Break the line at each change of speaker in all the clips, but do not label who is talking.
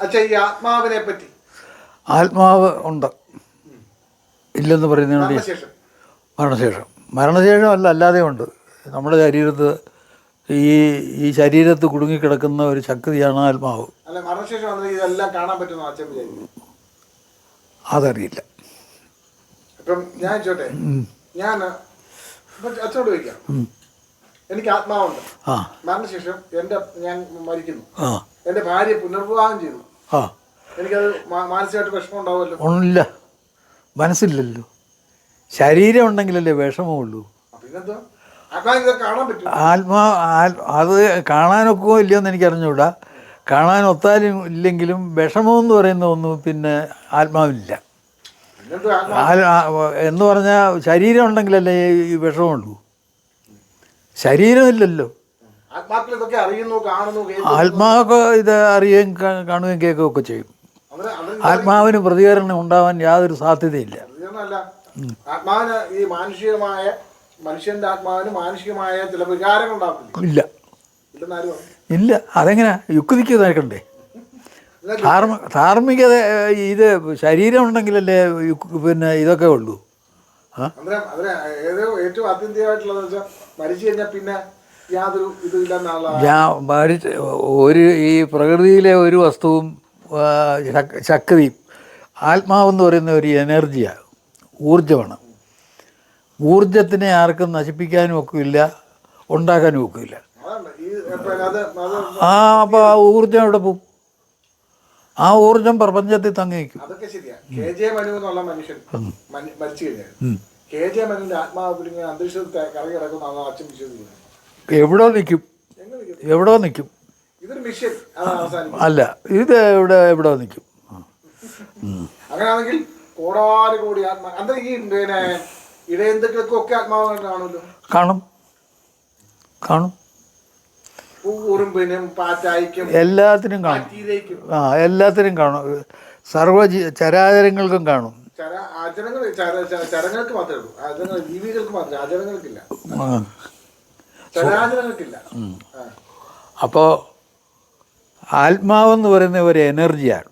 അച്ഛാ ഈ ആത്മാവിനെ പറ്റി.
ആത്മാവ് ഉണ്ട്. ഇല്ലെന്ന് പറയുന്നതിനോട്
മരണശേഷം.
മരണശേഷം. അല്ല അല്ലാതെ ഉണ്ട്. നമ്മുടെ ശരീരത്ത് ഈ ഈ ശരീരത്ത് കുടുങ്ങിക്കിടക്കുന്ന ഒരു ശക്തിയാണ് ആത്മാവ്. അതറിയില്ല.
ഞാൻ ചോട്ടെ ഞാൻ ഇപ്പൊ അച്ഛനോട് ചോദിക്കാം. എനിക്ക് ആത്മാവുണ്ട്.
ആ.
മരണശേഷം എന്റെ ഞാൻ മരിക്കുന്നു.
ആ.
എന്റെ ഭാര്യ പുനർവിവാഹം ചെയ്തു
ആ.
എനിക്കത് മാ- മാനസികമായിട്ട് വിഷമം ഉണ്ടാവുമല്ലോ
ഒന്നുമില്ല. മനസ്സില്ലല്ലോ. ശരീരം ഉണ്ടെങ്കിലല്ലേ വിഷമമുള്ളൂ.
പിന്നെന്താ
ആത്മാ അത് കാണാനൊക്കെ ഇല്ലയോ എന്ന് എനിക്ക് അറിഞ്ഞുകൂടാ കാണാൻ ഒത്താലും ഇല്ലെങ്കിലും വിഷമമെന്ന് പറയുന്ന ഒന്നും പിന്നെ ആത്മാവില്ല എന്ന് പറഞ്ഞാൽ ശരീരം ഉണ്ടെങ്കിലല്ലേ ഈ വിഷമമുള്ളൂ. ശരീരമില്ലല്ലോ.
ആത്മാക്കൾ ഇതൊക്കെ അറിയുന്നു കാണുന്നു
ആത്മാവൊക്കെ ഇത് അറിയുകയും കാണുകയും കേൾക്കുകയും ഒക്കെ ചെയ്യും ആത്മാവിന് പ്രതികരണം ഉണ്ടാവാൻ യാതൊരു സാധ്യതയില്ല.
ആത്മാവിന് ഈ മാനുഷികമായ മനുഷ്യന്റെ ആത്മാവിന് മാനുഷികമായ ചില വികാരങ്ങൾ
ഇല്ല. ഇല്ല. അതെങ്ങനെ? യുക്തിക്ക്
നടക്കണ്ടേ
ധാർമ്മ ധാർമ്മികത ഇത് ശരീരം ഉണ്ടെങ്കിലല്ലേ പിന്നെ ഇതൊക്കെ ഉള്ളൂ.
ഏറ്റവും ആത്യന്തികമായിട്ടുള്ളത് വെച്ചാൽ മരിച്ചു കഴിഞ്ഞാൽ പിന്നെ യാതൊരു
ഞാൻ മരിച്ച ഒരു ഈ പ്രകൃതിയിലെ ഒരു വസ്തുവും ശക്തി ശക്തിയും ആത്മാവെന്ന് പറയുന്ന ഒരു എനർജിയാണ് ഊർജമാണ് ഊർജത്തിനെ ആർക്കും നശിപ്പിക്കാനും ഒക്കില്ല ഉണ്ടാക്കാനും ഒക്കില്ല. ആ അപ്പോൾ ആ ഊർജം എവിടെ പോകും ആ ഊർജം പ്രപഞ്ചത്തിൽ തങ്ങി നിൽക്കും
അതൊക്കെ ശരിയാ. കെ ജെ മനു എന്നുള്ള മനുഷ്യൻ മരിച്ചു കഴിഞ്ഞാൽ. കെ ജെ മനുവിന്റെ ആത്മാവ് അന്തരീക്ഷത്തിൽ കറങ്ങി കിടക്കുന്ന അച്ഛൻ വിശ്വസിക്കുന്നത്.
എവിടെ നിൽക്കും എവിടോ നിൽക്കും അല്ല ഇത് എവിടെ എവിടെ നിൽക്കും.
അങ്ങനെയാണെങ്കിൽ കോടാനും കോടി ആത്മാ ഈ പിന്നെ ഇടയന്തുക്കൾക്കും ഒക്കെ ആത്മാവ് കാണുമല്ലോ.
കാണും. കാണും. എല്ലാത്തിനും കാണും. ആ എല്ലാത്തിനും കാണും. സർവ ജീ- ചരാചരങ്ങൾക്കും കാണും.
ചരാചരങ്ങൾ ചരങ്ങൾക്ക് മാത്രമേ ഉള്ളൂ. ജീവികൾക്ക് മാത്രമേ ആചരങ്ങൾക്കില്ല.
അപ്പോൾ ആത്മാവെന്ന് പറയുന്ന ഒരു എനർജിയാണ്.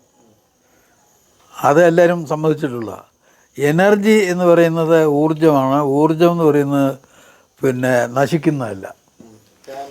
അത് എല്ലാവരും സമ്മതിച്ചിട്ടുള്ള. എനർജി എന്ന് പറയുന്നത് ഊർജമാണ് ഊർജം എന്ന് പറയുന്നത് പിന്നെ നശിക്കുന്നതല്ല.
Can-